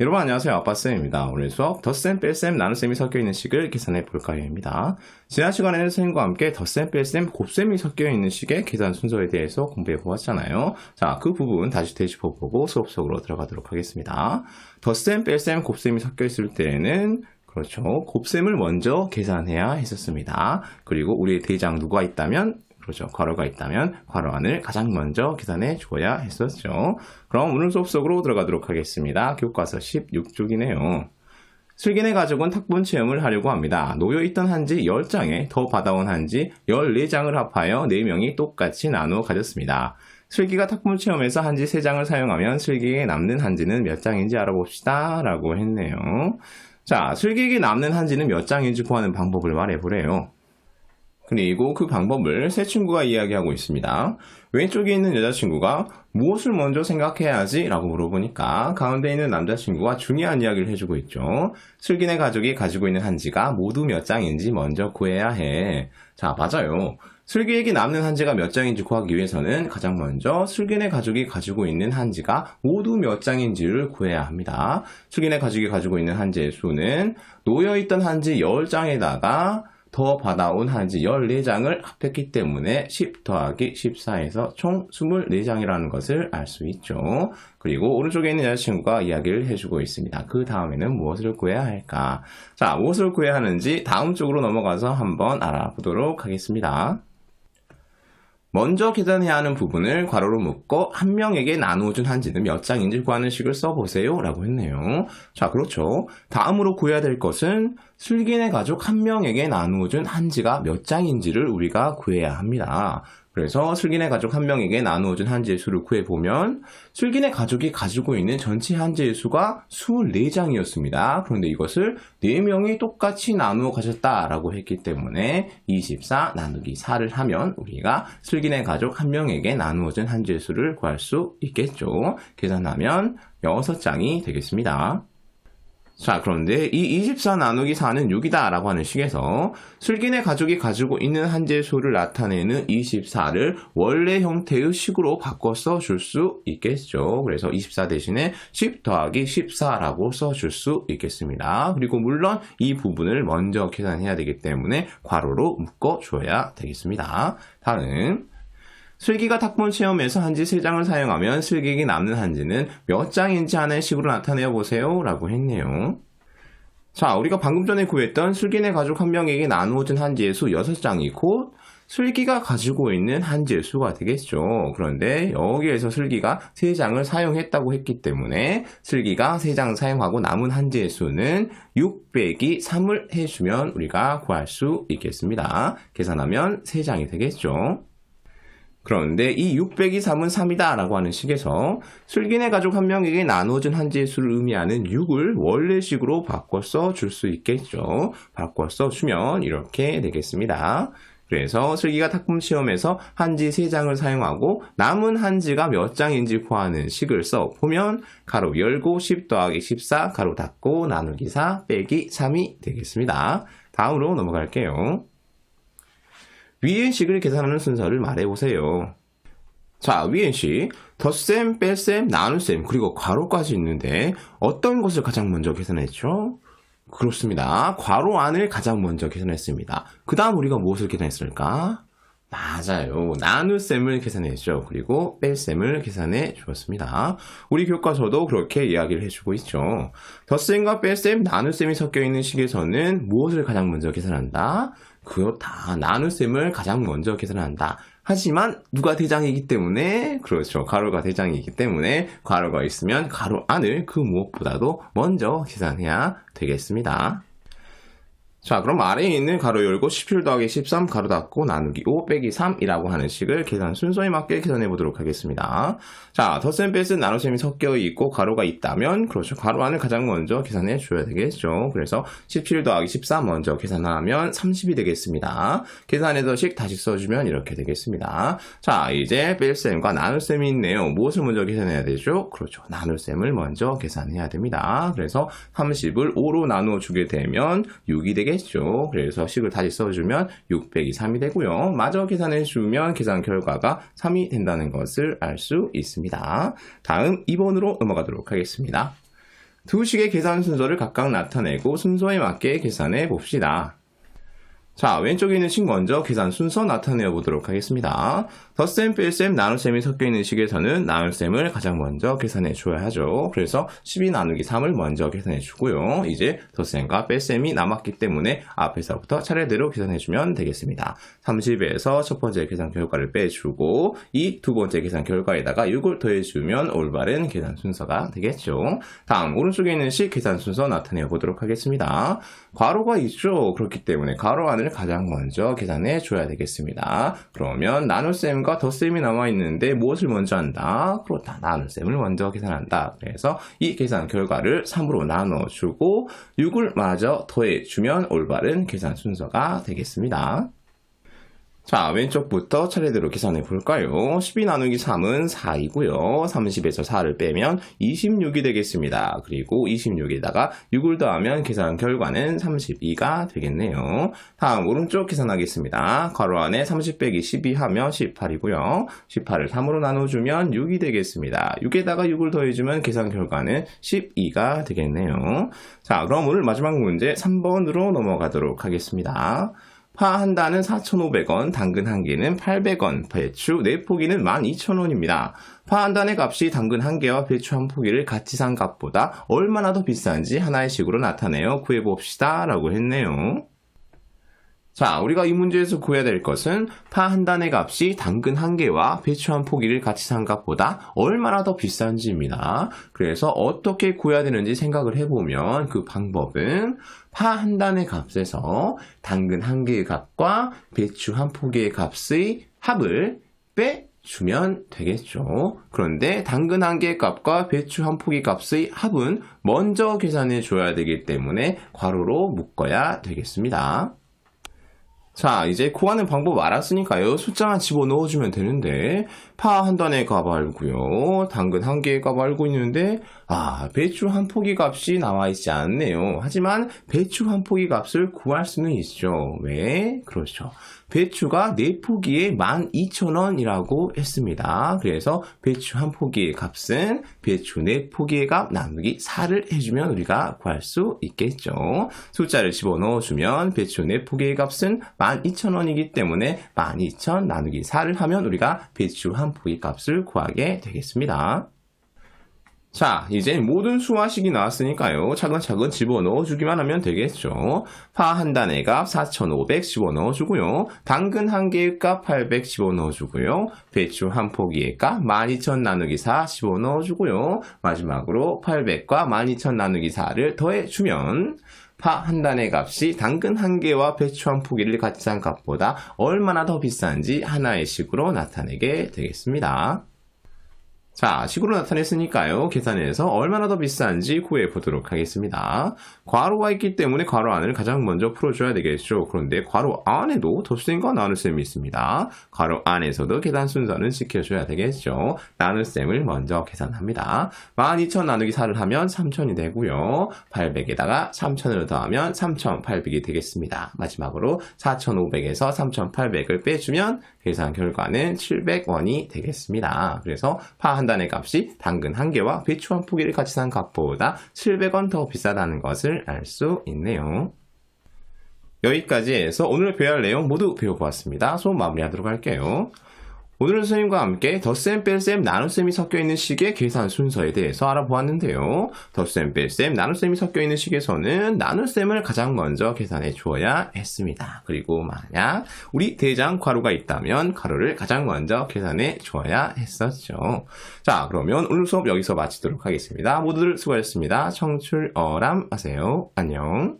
여러분 안녕하세요. 아빠쌤입니다. 오늘 수업 덧셈 뺄셈 나눗셈이 섞여있는 식을 계산해 볼까 합니다. 지난 시간에는 선생님과 함께 덧셈 뺄셈 곱셈이 섞여있는 식의 계산 순서에 대해서 공부해 보았잖아요. 자 그 부분 다시 되짚어보고 수업 속으로 들어가도록 하겠습니다. 덧셈 뺄셈 곱셈이 섞여있을 때에는 그렇죠. 곱셈을 먼저 계산해야 했었습니다. 그리고 우리의 대장 누가 있다면 그렇죠. 괄호가 있다면 괄호 안을 가장 먼저 계산해 주어야 했었죠. 그럼 오늘 수업 속으로 들어가도록 하겠습니다. 교과서 16쪽이네요. 슬기네 가족은 탁본 체험을 하려고 합니다. 놓여있던 한지 10장에 더 받아온 한지 14장을 합하여 4명이 똑같이 나누어 가졌습니다. 슬기가 탁본 체험에서 한지 3장을 사용하면 슬기에게 남는 한지는 몇 장인지 알아봅시다. 라고 했네요. 자, 슬기에게 남는 한지는 몇 장인지 구하는 방법을 말해보래요. 그리고 그 방법을 새 친구가 이야기하고 있습니다. 왼쪽에 있는 여자친구가 무엇을 먼저 생각해야지? 라고 물어보니까 가운데 있는 남자친구가 중요한 이야기를 해주고 있죠. 슬기네 가족이 가지고 있는 한지가 모두 몇 장인지 먼저 구해야 해. 자, 맞아요. 슬기에게 남는 한지가 몇 장인지 구하기 위해서는 가장 먼저 슬기네 가족이 가지고 있는 한지가 모두 몇 장인지를 구해야 합니다. 슬기네 가족이 가지고 있는 한지의 수는 놓여있던 한지 10장에다가 더 받아온 한지 14장을 합했기 때문에 10 더하기 14에서 총 24장이라는 것을 알 수 있죠. 그리고 오른쪽에 있는 여자친구가 이야기를 해주고 있습니다. 그 다음에는 무엇을 구해야 할까? 자, 무엇을 구해야 하는지 다음 쪽으로 넘어가서 한번 알아보도록 하겠습니다. 먼저 계산해야 하는 부분을 괄호로 묶고 한 명에게 나누어준 한지는 몇 장인지 구하는 식을 써보세요 라고 했네요. 자 그렇죠. 다음으로 구해야 될 것은 슬기네 가족 한 명에게 나누어준 한지가 몇 장인지를 우리가 구해야 합니다. 그래서 슬기네 가족 한 명에게 나누어준 한지의 수를 구해보면 슬기네 가족이 가지고 있는 전체 한지의 수가 24장이었습니다. 그런데 이것을 4명이 똑같이 나누어 가졌다라고 했기 때문에 24 나누기 4를 하면 우리가 슬기네 가족 한 명에게 나누어진 한지의 수를 구할 수 있겠죠. 계산하면 6장이 되겠습니다. 자, 그런데 이 24 나누기 4는 6이다 라고 하는 식에서 슬기네 가족이 가지고 있는 한재 수를 나타내는 24를 원래 형태의 식으로 바꿔 써줄 수 있겠죠. 그래서 24 대신에 10 더하기 14라고 써줄 수 있겠습니다. 그리고 물론 이 부분을 먼저 계산해야 되기 때문에 괄호로 묶어 줘야 되겠습니다. 다음 슬기가 탁본 체험에서 한지 3장을 사용하면 슬기에게 남는 한지는 몇 장인지 하는 식으로 나타내어 보세요 라고 했네요. 자, 우리가 방금 전에 구했던 슬기네 가족 한 명에게 나누어진 한지의 수 6장이 곧 슬기가 가지고 있는 한지의 수가 되겠죠. 그런데 여기에서 슬기가 3장을 사용했다고 했기 때문에 슬기가 3장 사용하고 남은 한지의 수는 6 빼기 3을 해주면 우리가 구할 수 있겠습니다. 계산하면 3장이 되겠죠. 그런데 이 600이 3은 3이다 라고 하는 식에서 슬기네 가족 한 명에게 나눠준 한지의 수를 의미하는 6을 원래식으로 바꿔 써줄 수 있겠죠. 바꿔 써주면 이렇게 되겠습니다. 그래서 슬기가 탁품 시험에서 한지 3장을 사용하고 남은 한지가 몇 장인지 구하는 식을 써보면 가로 열고 10 더하기 14 가로 닫고 나누기 4 빼기 3이 되겠습니다. 다음으로 넘어갈게요. 위의 식을 계산하는 순서를 말해보세요. 자, 위의 식, 덧셈, 뺄셈, 나눗셈, 그리고 괄호까지 있는데 어떤 것을 가장 먼저 계산했죠? 그렇습니다. 괄호 안을 가장 먼저 계산했습니다. 그 다음 우리가 무엇을 계산했을까? 맞아요. 나눗셈을 계산했죠. 그리고 뺄셈을 계산해 주었습니다. 우리 교과서도 그렇게 이야기를 해주고 있죠. 덧셈과 뺄셈, 나눗셈이 섞여 있는 식에서는 무엇을 가장 먼저 계산한다? 그렇다. 나눗셈을 가장 먼저 계산한다. 하지만 누가 대장이기 때문에 그렇죠. 가로가 대장이기 때문에 가로가 있으면 가로 안을 그 무엇보다도 먼저 계산해야 되겠습니다. 자, 그럼 아래에 있는 가로 열고 17 더하기 13 가로 닫고 나누기 5 빼기 3이라고 하는 식을 계산 순서에 맞게 계산해 보도록 하겠습니다. 자, 덧셈 뺄셈 나눗셈이 섞여 있고 가로가 있다면 그렇죠. 가로 안을 가장 먼저 계산해 줘야 되겠죠. 그래서 17 더하기 13 먼저 계산하면 30이 되겠습니다. 계산해서 식 다시 써주면 이렇게 되겠습니다. 자, 이제 뺄셈과 나눗셈이 있네요. 무엇을 먼저 계산해야 되죠? 그렇죠. 나눗셈을 먼저 계산해야 됩니다. 그래서 30을 5로 나누어 주게 되면 6이 되겠습니다. 되겠죠. 그래서 식을 다시 써주면 6 0 0이 3이 되고요. 마저 계산해주면 계산 결과가 3이 된다는 것을 알 수 있습니다. 다음 2번으로 넘어가도록 하겠습니다. 두 식의 계산 순서를 각각 나타내고 순서에 맞게 계산해 봅시다. 자, 왼쪽에 있는 식 먼저 계산 순서 나타내어 보도록 하겠습니다. 덧셈, 뺄셈, 나눗셈이 섞여 있는 식에서는 나눗셈을 가장 먼저 계산해 줘야 하죠. 그래서 12 나누기 3을 먼저 계산해 주고요. 이제 덧셈과 뺄셈이 남았기 때문에 앞에서부터 차례대로 계산해 주면 되겠습니다. 30에서 첫 번째 계산 결과를 빼주고 이 두 번째 계산 결과에다가 6을 더해 주면 올바른 계산 순서가 되겠죠. 다음 오른쪽에 있는 식 계산 순서 나타내어 보도록 하겠습니다. 괄호가 있죠. 그렇기 때문에 괄호 안을 가장 먼저 계산해 줘야 되겠습니다. 그러면 나눗셈 과 덧셈이 남아 있는데 무엇을 먼저 한다? 그렇다. 나눗셈을 먼저 계산한다. 그래서 이 계산 결과를 3으로 나눠 주고 6을 마저 더해 주면 올바른 계산 순서가 되겠습니다. 자, 왼쪽부터 차례대로 계산해 볼까요? 12 나누기 3은 4이고요. 30에서 4를 빼면 26이 되겠습니다. 그리고 26에다가 6을 더하면 계산 결과는 32가 되겠네요. 다음 오른쪽 계산하겠습니다. 괄호 안에 30 빼기 12 하면 18이고요. 18을 3으로 나눠주면 6이 되겠습니다. 6에다가 6을 더해주면 계산 결과는 12가 되겠네요. 자, 그럼 오늘 마지막 문제 3번으로 넘어가도록 하겠습니다. 파 한 단은 4,500원, 당근 한 개는 800원, 배추 4포기는 12,000원입니다. 파 한 단의 값이 당근 한 개와 배추 한 포기를 같이 산 값보다 얼마나 더 비싼지 하나의 식으로 나타내어 구해봅시다. 라고 했네요. 자, 우리가 이 문제에서 구해야 될 것은 파 한 단의 값이 당근 한 개와 배추 한 포기를 같이 산 값보다 얼마나 더 비싼지입니다. 그래서 어떻게 구해야 되는지 생각을 해보면 그 방법은 파 한 단의 값에서 당근 한 개의 값과 배추 한 포기의 값의 합을 빼 주면 되겠죠. 그런데 당근 한 개의 값과 배추 한 포기 값의 합은 먼저 계산해 줘야 되기 때문에 괄호로 묶어야 되겠습니다. 자, 이제 구하는 방법 알았으니까요. 숫자만 집어넣어주면 되는데, 파 한 단의 값 알고요. 당근 한값 알고 있는데, 아, 배추 한 포기 값이 나와 있지 않네요. 하지만 배추 한 포기 값을 구할 수는 있죠. 왜? 그렇죠. 배추가 4포기에 12,000원이라고 했습니다. 그래서 배추 한 포기의 값은 배추 4포기의 값 나누기 4를 해주면 우리가 구할 수 있겠죠. 숫자를 집어넣어주면 배추 4포기의 값은 12,000원이기 때문에 12,000 나누기 4를 하면 우리가 배추 한 포기 값을 구하게 되겠습니다. 자, 이제 모든 수화식이 나왔으니까요. 차근차근 집어넣어 주기만 하면 되겠죠. 파 한 단의 값 4,500 집어넣어 주고요. 당근 한 개의 값 800 집어넣어 주고요. 배추 한 포기의 값 12,000 나누기 4 집어넣어 주고요. 마지막으로 800과 12,000 나누기 4를 더해 주면 파 한 단의 값이 당근 한 개와 배추 한 포기를 같이 산 값보다 얼마나 더 비싼지 하나의 식으로 나타내게 되겠습니다. 자, 식으로 나타냈으니까요. 계산해서 얼마나 더 비싼지 구해 보도록 하겠습니다. 괄호가 있기 때문에 괄호 안을 가장 먼저 풀어줘야 되겠죠. 그런데 괄호 안에도 덧셈과 나눗셈이 있습니다. 괄호 안에서도 계산 순서는 지켜줘야 되겠죠. 나눗셈을 먼저 계산합니다. 12,000 나누기 4를 하면 3,000이 되고요. 800에다가 3,000을 더하면 3,800이 되겠습니다. 마지막으로 4,500에서 3,800을 빼주면 계산 결과는 700원이 되겠습니다. 그래서 파 한 단의 값이 당근 한 개와 배추 한 포기를 같이 산 값보다 700원 더 비싸다는 것을 알 수 있네요. 여기까지 해서 오늘 할 내용 모두 배워보았습니다. 수업 마무리하도록 할게요. 오늘은 선생님과 함께 덧셈, 뺄셈, 나눗셈이 섞여 있는 식의 계산 순서에 대해서 알아보았는데요. 덧셈, 뺄셈, 나눗셈이 섞여 있는 식에서는 나눗셈을 가장 먼저 계산해 주어야 했습니다. 그리고 만약 우리 대장 괄호가 있다면 괄호를 가장 먼저 계산해 주어야 했었죠. 자, 그러면 오늘 수업 여기서 마치도록 하겠습니다. 모두들 수고하셨습니다. 청출 어람 하세요. 안녕.